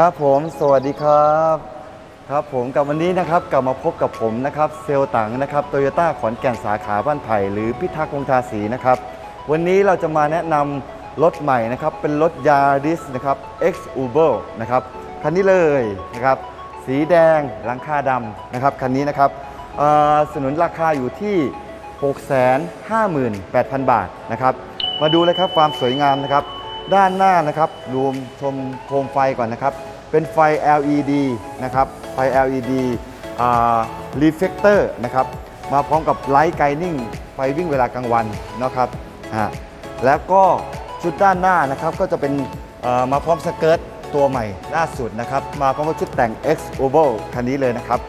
ครับผมสวัสดีครับ ครับผมกับวันนี้นะครับกลับมาพบกับผมนะครับเซลตังนะครับโตโยต้าขอนแก่นสาขาบ้านไผ่หรือพิทักษ์วงทาสีนะครับวันนี้เราจะมาแนะนำรถใหม่นะครับเป็นรถยาริสนะครับ X Uber นะครับคันนี้เลยนะครับสีแดงหลังคาดำนะครับคันนี้นะครับสนุนราคาอยู่ที่ 658,000 บาทนะครับมาดูเลยครับความสวยงามนะครับ ด้านหน้านะครับรวมชมโคมไฟก่อนนะครับ เป็นไฟ LED นะครับไฟ LED อ่า reflector นะครับมาพร้อมกับไลท์ไกนิ่งไฟวิ่งเวลากลางวันนะครับแล้วก็ชุดด้านหน้านะครับก็จะเป็นมาพร้อมสเกิร์ตตัวใหม่ล่าสุดนะครับ มาพร้อมกับชุดแต่ง X Oval คันนี้เลยนะครับ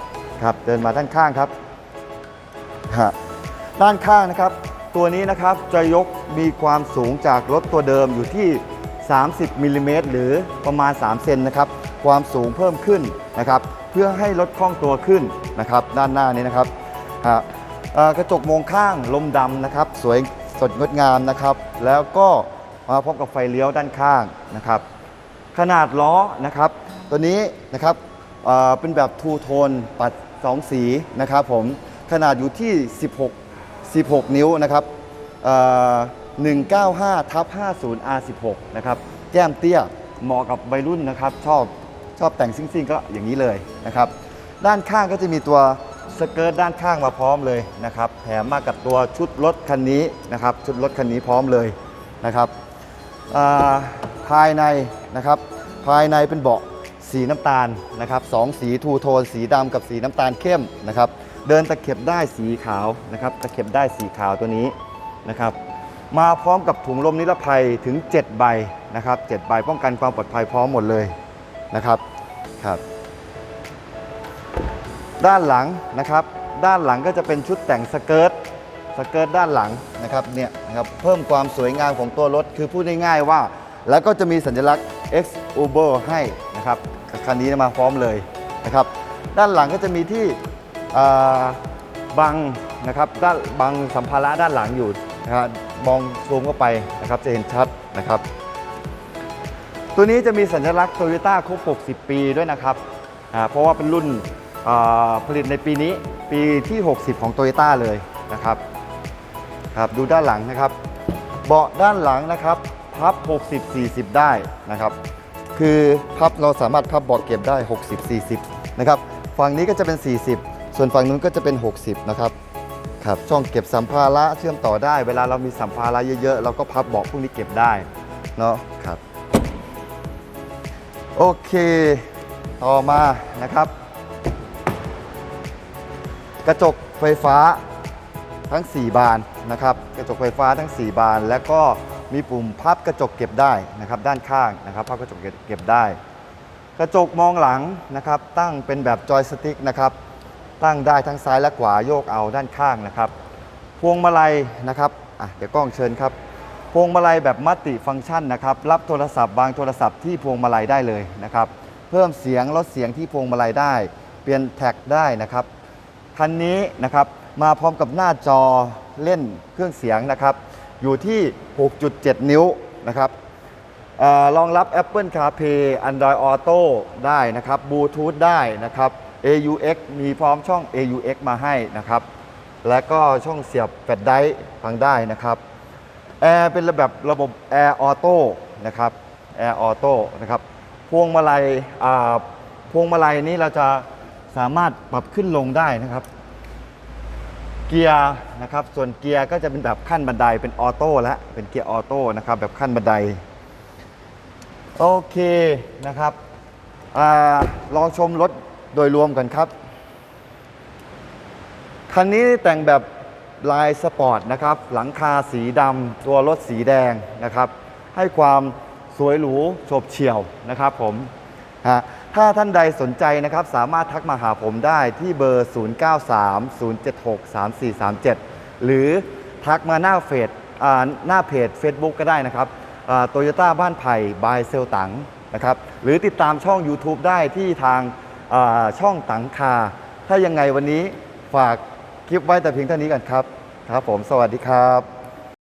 ครับ เดินมาด้านข้างครับฮะด้านข้างนะครับ ตัวนี้นะครับจะยกมีความสูงจากรถตัวเดิมอยู่ที่ 30มิลลิเมตรหรือประมาณ 3 เซนนะครับความสูงเพิ่มขึ้นนะครับเพื่อให้รถคล่องตัวขึ้นนะครับด้านหน้านี้นะครับกระจกมองข้างลมดำนะครับสวยสดงดงามนะครับ แล้วก็มาพร้อมกับไฟเลี้ยวด้านข้างนะครับ ขนาดล้อนะครับ ตัวนี้นะครับเเป็นแบบทูโทนปัด 2 สีนะครับผมขนาดอยู่ที่ 16 16 นิ้วนะครับ 195ทับ50 R16 นะครับแก้มเตี้ยเหมาะกับวัยรุ่นนะครับ ชอบชอบแต่งซิ่งๆ ก็อย่างนี้เลยนะครับ ด้านข้างก็จะมีตัวสเกิร์ตด้านข้างมาพร้อมเลยนะครับแถมมากับตัวชุดรถคันนี้นะครับ ชุดรถคันนี้พร้อมเลยนะครับาภายในนะครับ ภายในเป็นเบาะสีน้ำตาลนะครับสองสีทูโทน สีดำกับสีน้ำตาลเข้มนะครับ เดินตะเข็บได้สีขาวนะครับ ตะเข็บได้สีขาวตัวนี้นะครับ มาพร้อมกับถุงลมนิรภัยถึง 7 ใบนะครับ7ใบป้องกันความปลอดภัยพร้อมหมดเลยนะครับครับด้านหลังนะครับ ด้านหลังก็จะเป็นชุดแต่งสเกิร์ตสเกิร์ตด้านหลังนะครับเนี่ยนะครับเพิ่มความสวยงามของตัวรถคือพูดง่ายๆว่า แล้วก็จะมีสัญลักษณ์ X Uber ให้นะครับคันนี้มาพร้อมเลยนะครับ ด้านหลังก็จะมีที่บังนะครับด้านบังสัมภาระด้านหลังอยู่ นะครับมองซูมเข้าไปนะครับจะเห็นชัดนะครับ ตัวนี้จะมีสัญลักษณ์โตโยต้าครบ 60 ปีด้วยนะครับเพราะว่าเป็นรุ่นผลิตในปีนี้ปีที่ 60 ของโตโยต้าเลยนะครับครับดูด้านหลังนะครับ เบาะด้านหลังนะครับพับ 60 40 ได้นะครับ คือพับเราสามารถพับเบาะเก็บได้ 60 40 นะครับ ฝั่งนี้ก็จะเป็น 40 ส่วนฝั่งนู้นก็จะเป็น 60 นะครับ ครับช่องเก็บสัมภาระเชื่อมต่อได้ เวลาเรามีสัมภาระเยอะๆ เราก็พับเบาะพวกนี้เก็บได้เนาะครับโอเค ต่อมานะครับ กระจกไฟฟ้าทั้ง 4 บานนะครับ กระจกไฟฟ้าทั้ง 4 บาน แล้วก็มีปุ่มพับกระจกเก็บได้นะครับ ด้านข้างนะครับพับกระจกเก็บได้ กระจกมองหลังนะครับ ตั้งเป็นแบบจอยสติ๊กนะครับ ตั้งได้ทั้งซ้ายและขวาโยกเอาด้านข้างนะครับ พวงมาลัยนะครับอะเดี๋ยวกล้องเชิญครับ พวงมาลัยแบบมัลติฟังก์ชันนะครับ รับโทรศัพท์วางโทรศัพท์ที่พวงมาลัยได้เลยนะครับ เพิ่มเสียงลดเสียงที่พวงมาลัยได้ เปลี่ยนแท็กได้นะครับ คันนี้นะครับมาพร้อมกับหน้าจอเล่นเครื่องเสียงนะครับ อยู่ที่ 6.7 นิ้วนะครับเออรองรับ Apple CarPlay Android Auto ได้นะครับบลูทูธได้นะครับ AUX มีพร้อมช่อง AUX มาให้นะครับ และก็ช่องเสียบแฟลชไดร์ฟังได้นะครับแอร์เป็นระบบระบบ Air Auto นะครับ Air Auto นะครับพวงมาลัยพวงมาลัยนี้เราจะสามารถปรับขึ้นลงได้นะครับ เกียร์นะครับ ส่วนเกียร์ก็จะเป็นแบบขั้นบันไดเป็นออโต้แล้วเป็นเกียร์ออโต้นะครับแบบขั้นบันไดโอเคนะครับอลองชมรถ โดยรวมกันครับคันนี้แต่งแบบลายสปอร์ตนะครับ หลังคาสีดำตัวรถสีแดงนะครับ ให้ความสวยหรูโฉบเฉี่ยวนะครับผมฮะถ้าท่านใดสนใจนะครับ สามารถทักมาหาผมได้ที่เบอร์ 0930763437 หรือทักมาหน้าเฟซอ่าหน้าเพจ Facebook ก็ได้นะครับโตโยต้าบ้านไผ่บายเซลตังนะครับ หรือติดตามช่อง YouTube ได้ที่ทาง ช่องตังคา ถ้ายังไงวันนี้ฝากคลิปไว้แต่เพียงเท่านี้กันครับ ครับผมสวัสดีครับ